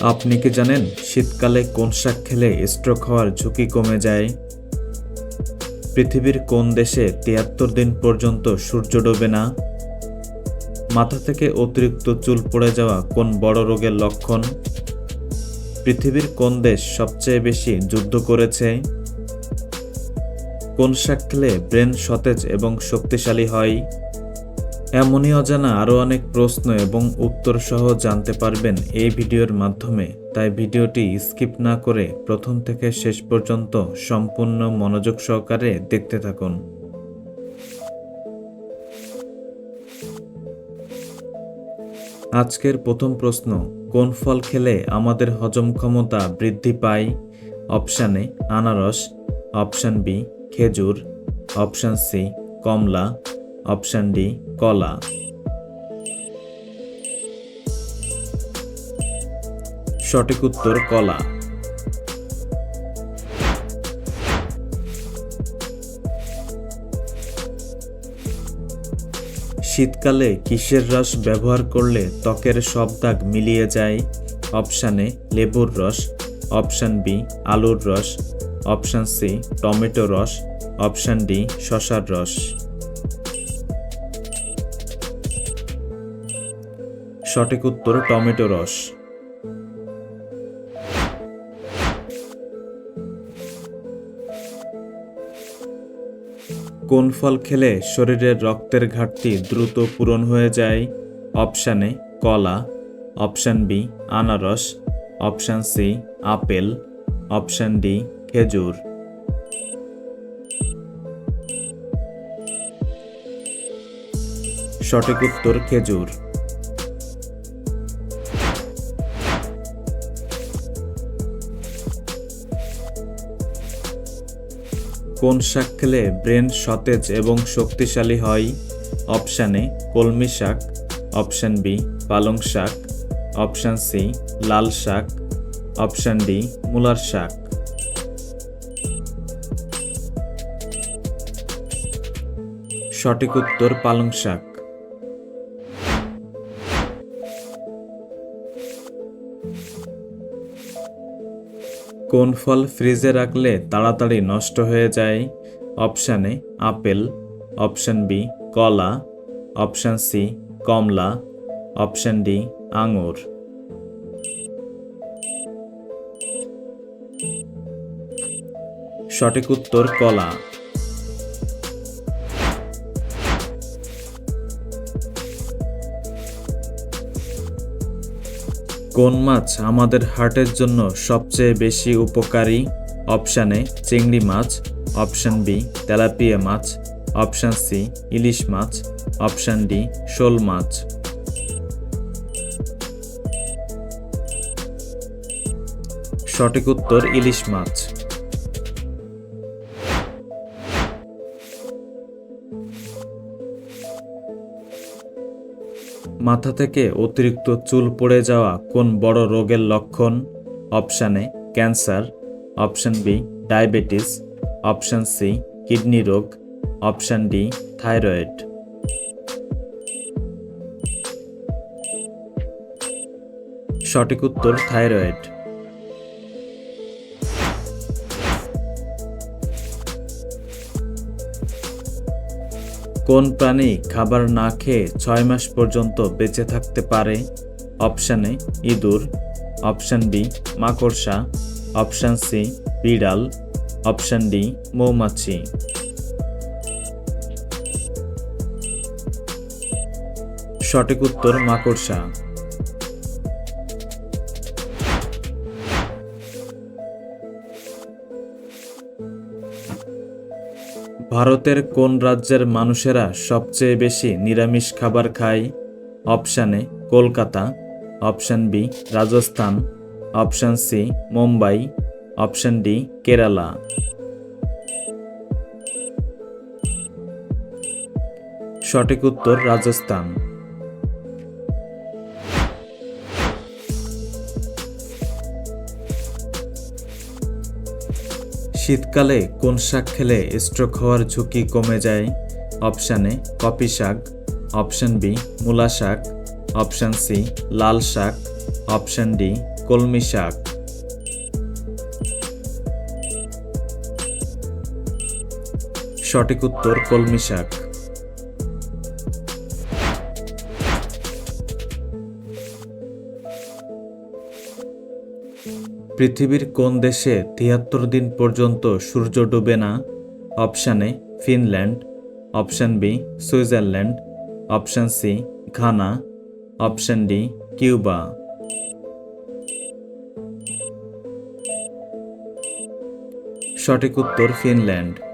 আপনি কি জানেন শীতকালে কোন শাক খেলে স্ট্রোক হওয়ার ঝুঁকি কমে যায়? পৃথিবীর কোন দেশে তিয়াত্তর দিন পর্যন্ত সূর্য ডোবে না? মাথা থেকে অতিরিক্ত চুল পড়ে যাওয়া কোন বড় রোগের লক্ষণ? পৃথিবীর কোন দেশ সবচেয়ে বেশি যুদ্ধ করেছে? কোন শাক খেলে ব্রেন সতেজ এবং শক্তিশালী হয়? এমনই অজানা আরও অনেক প্রশ্ন এবং উত্তর সহ জানতে পারবেন এই ভিডিওর মাধ্যমে। তাই ভিডিওটি স্কিপ না করে প্রথম থেকে শেষ পর্যন্ত সম্পূর্ণ মনোযোগ সহকারে দেখতে থাকুন। আজকের প্রথম প্রশ্ন, কোন ফল খেলে আমাদের হজম ক্ষমতা বৃদ্ধি পায়? অপশান আনারস, অপশান বি, খেজুর, অপশান সি, কমলা অপশান ডি, কলা। সঠিক উত্তর, কলা। শীতকালে কিসের রস ব্যবহার করলে ত্বকের সব দাগ মিলিয়ে যায়? অপশান এ, লেবুর রস। অপশান বি, আলুর রস। অপশান সি, টমেটো রস। অপশান ডি, শশার রস। সঠিক উত্তর টমেটো রস। কোন ফল খেলে শরীরের রক্তের ঘাটতি দ্রুত পূরণ হয়ে যায়? অপশান এ, কলা। অপশান বি, আনারস। Option C, apple. Option D, খেজুর। সঠিক উত্তর খেজুর। কোন শাক খেলে ব্রেন সতেজ এবং শক্তিশালী হয়? অপশান এ, কলমি শাক। অপশান বি, পালং শাক। অপশান সি, লাল শাক। অপশান ডি, মূলার শাক। সঠিক উত্তর, পালং শাক। কোন ফল ফ্রিজে রাখলে তাড়াতাড়ি নষ্ট হয়ে যায়? Option A, apple. Option B, কলা। অপশান সি, কমলা। অপশান ডি, আঙুর। সঠিক উত্তর কলা। কোন মাছ আমাদের হার্টের জন্য সবচেয়ে বেশি উপকারী? অপশান এ, চিংড়ি মাছ। অপশান বি, তেলাপিয়া মাছ। অপশান সি, ইলিশ মাছ। অপশান ডি, শোল মাছ। সঠিক উত্তর ইলিশ মাছ। মাথা থেকে অতিরিক্ত চুল পড়ে যাওয়া কোন বড় রোগের লক্ষণ? Option A cancer. Option B, diabetes. Option C, kidney রোগ। Option D, thyroid. সঠিক উত্তর, থাইরয়েড। কোন প্রাণী খাবার না খেয়ে ছয় মাস পর্যন্ত বেঁচে থাকতে পারে? অপশান এ, ইঁদুর। অপশান বি, মাকড়সা। অপশান সি, বিড়াল। অপশান ডি, মৌমাছি। সঠিক উত্তর মাকড়সা। ভারতের কোন রাজ্যের মানুষেরা সবচেয়ে বেশি নিরামিষ খাবার খায়? Option A, Kolkata. Option B, Rajasthan. Option C, Mumbai. Option D, Kerala. সঠিক উত্তর রাজস্থান। শীতকালে কোন শাক খেলে স্ট্রোক হওয়ার ঝুঁকি কমে যায়? অপশানে কপি শাক। অপশান বি মূলা শাক। অপশান সি লাল শাক। অপশান ডি কলমি শাক। সঠিক উত্তর কলমি শাক। পৃথিবীর কোন দেশে তিয়াত্তর দিন পর্যন্ত সূর্য ডুবে না? Option A, Finland. Option B, Switzerland. Option C, Ghana. Option D, Cuba. সঠিক উত্তর ফিনল্যান্ড।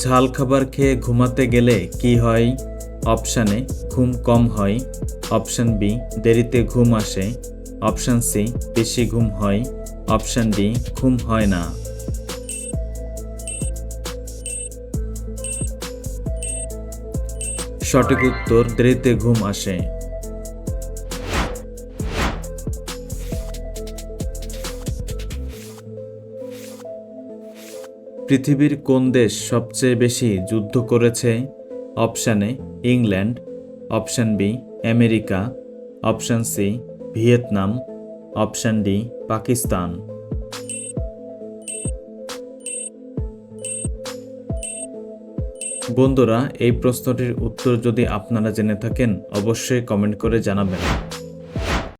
ঝাল খাবার খেয়ে ঘুমাতে গেলে কি হয়? অপশানে ঘুম কম হয়। অপশান বি, দেরিতে ঘুম আসে। অপশান সি, বেশি ঘুম হয়। অপশান ডি, ঘুম হয় না। সঠিক উত্তর, দেরিতে ঘুম আসে। পৃথিবীর কোন দেশ সবচেয়ে বেশি যুদ্ধ করেছে? Option A, England. Option B, America. Option C, Vietnam. Option D, Pakistan. বন্ধুরা, এই প্রশ্নটির উত্তর যদি আপনারা জেনে থাকেন, অবশ্যই কমেন্ট করে জানাবেন।